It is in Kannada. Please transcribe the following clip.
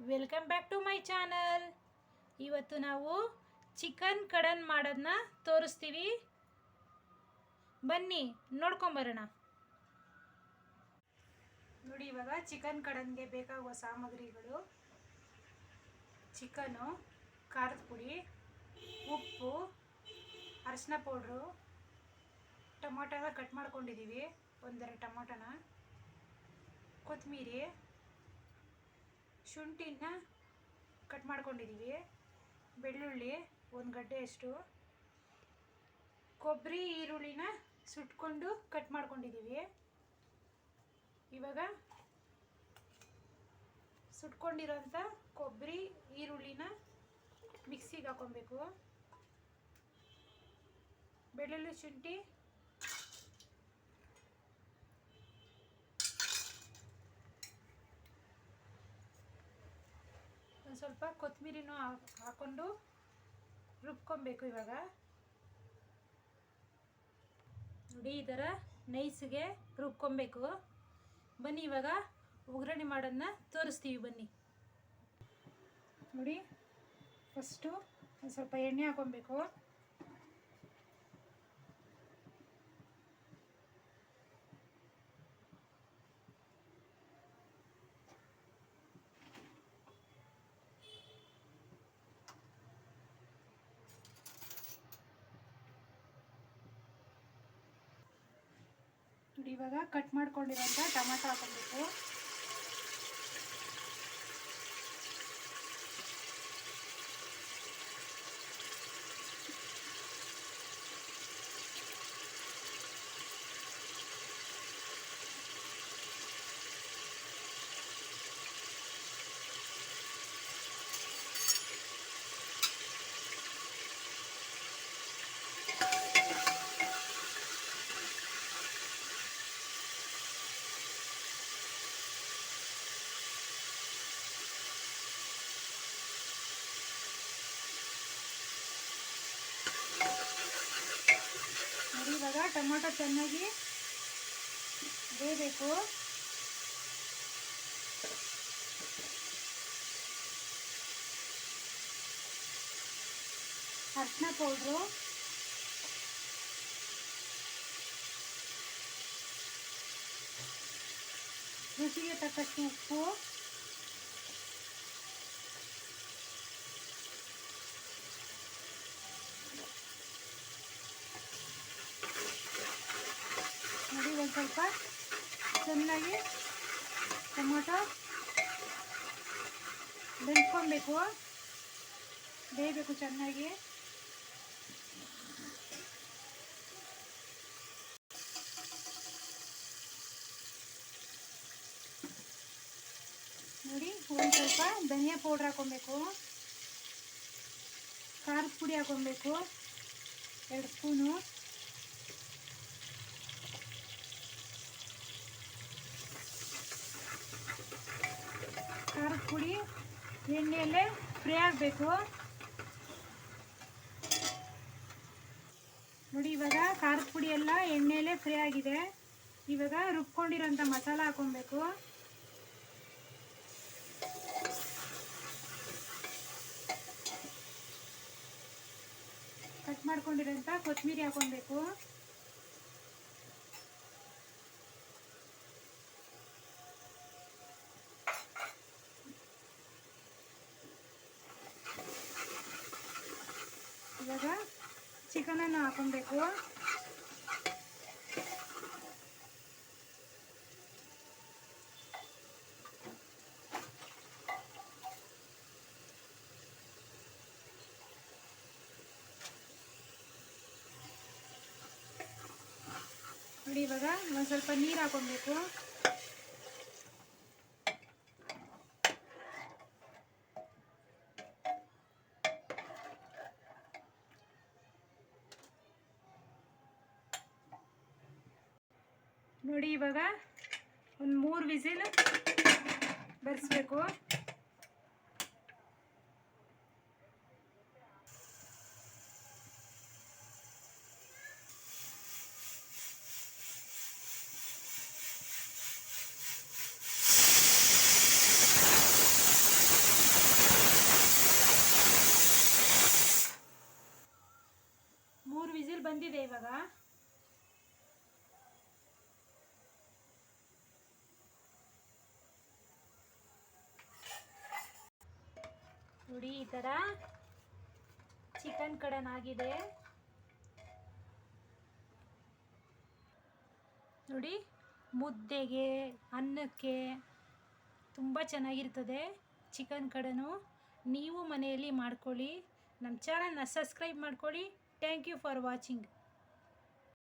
Welcome back to my channel ಇವತ್ತು ನಾವು ಚಿಕನ್ ಕಡನ್ ಮಾಡೋದನ್ನ ತೋರಿಸ್ತೀವಿ. ಬನ್ನಿ, ನೋಡ್ಕೊಂಬರೋಣ. ನೋಡಿ, ಇವಾಗ ಚಿಕನ್ ಕಡನ್ಗೆ ಬೇಕಾಗುವ ಸಾಮಗ್ರಿಗಳು. ಚಿಕನು ಖಾರದ ಪುಡಿ, ಉಪ್ಪು, ಅರಿಶಿನ ಪೌಡ್ರು ಟೊಮೊಟೊನ ಕಟ್ ಮಾಡ್ಕೊಂಡಿದ್ದೀವಿ. ಒಂದೆರಡು ಟೊಮೊಟೊನ. ಕೊತ್ತಂಬರಿ. ಶುಂಠಿನ ಕಟ್ ಮಾಡ್ಕೊಂಡಿದ್ದೀವಿ ಬೆಳ್ಳುಳ್ಳಿ ಒಂದು ಗಡ್ಡೆಯಷ್ಟು ಕೊಬ್ಬರಿ ಈರುಳ್ಳಿನ ಸುಟ್ಕೊಂಡು ಕಟ್ ಮಾಡ್ಕೊಂಡಿದ್ದೀವಿ ಇವಾಗ ಸುಟ್ಕೊಂಡಿರೋಂಥ ಕೊಬ್ಬರಿ ಈರುಳ್ಳಿನ ಮಿಕ್ಸಿಗೆ ಹಾಕೊಬೇಕು. ಬೆಳ್ಳುಳ್ಳಿ ಶುಂಠಿ ಒಂದು ಸ್ವಲ್ಪ ಕೊತ್ತಂಬರಿನೂ ಹಾಕ್ಕೊಂಡು ರುಬ್ಕೊಬೇಕು ಇವಾಗ. ನೋಡಿ, ಈ ಥರ ನೈಸ್ಗೆ ರುಬ್ಕೊಬೇಕು. ಬನ್ನಿ ಇವಾಗ ಒಗ್ಗರಣೆ ಮಾಡೋದನ್ನ ತೋರಿಸ್ತೀವಿ ಬನ್ನಿ. ನೋಡಿ, ಫಸ್ಟು ಒಂದು ಸ್ವಲ್ಪ ಎಣ್ಣೆ ಹಾಕೊಬೇಕು ಇವಾಗ ಕಟ್ ಮಾಡ್ಕೊಂಡಿರೋಂಥ ಟೊಮೆಟೊ ಹಾಕೊಬೇಕು ನೋಡಿ ಇವಾಗ ಟೊಮೊಟೊ ಚೆನ್ನಾಗಿ ಬೇಯಬೇಕು ಅರಿಶಿನ ಪೌಡ್ರು ರುಚಿಗೆ ತಕ್ಕಷ್ಟು ಉಪ್ಪು ನೋಡಿ ಒಂದು ಸ್ವಲ್ಪ ಚೆನ್ನಾಗಿ ಟೊಮೊಟೊ ಬೆಂದ್ಕೊಬೇಕು ಬೇಯಬೇಕು ಚೆನ್ನಾಗಿ ನೋಡಿ ಒಂದು ಸ್ವಲ್ಪ ಧನಿಯಾ ಪೌಡ್ರ್ ಹಾಕೊಬೇಕು ಖಾರದ ಪುಡಿ ಹಾಕೊಬೇಕು ಎರಡು ಸ್ಪೂನು ಖಾರದ ಪುಡಿ, ಎಣ್ಣೆಯಲ್ಲೇ ಫ್ರೈ ಆಗಬೇಕು. ನೋಡಿ, ಇವಾಗ ಖಾರದ ಪುಡಿ ಎಲ್ಲ ಎಣ್ಣೆಯಲ್ಲೇ ಫ್ರೈ ಆಗಿದೆ. ಇವಾಗ ರುಬ್ಕೊಂಡಿರೋಂಥ ಮಸಾಲ ಹಾಕೊಬೇಕು ಕಟ್ ಮಾಡ್ಕೊಂಡಿರೋಂಥ ಕೊತ್ತಂಬರಿ ಹಾಕೊಬೇಕು ಇವಾಗ ಚಿಕನನ್ನು ಹಾಕೊಬೇಕು ನೋಡಿ ಇವಾಗ ಒಂದು ಸ್ವಲ್ಪ ನೀರು ಹಾಕೊಬೇಕು ನೋಡಿ ಇವಾಗ ಒಂದು ಮೂರು ವಿಸಿಲ್ ಬರೆಸ್ಬೇಕು. ಮೂರು ವಿಸಿಲ್ ಬಂದಿದೆ ಇವಾಗ. ನೋಡಿ, ಈ ಥರ ಚಿಕನ್ ಕಡನ್ ಆಗಿದೆ. ನೋಡಿ, ಮುದ್ದೆಗೆ, ಅನ್ನಕ್ಕೆ ತುಂಬ ಚೆನ್ನಾಗಿರ್ತದೆ ಚಿಕನ್ ಕಡನು. ನೀವು ಮನೆಯಲ್ಲಿ ಮಾಡ್ಕೊಳ್ಳಿ. ನಮ್ಮ ಚಾನಲ್ನ ಸಬ್ಸ್ಕ್ರೈಬ್ ಮಾಡ್ಕೊಳ್ಳಿ. Thank you for watching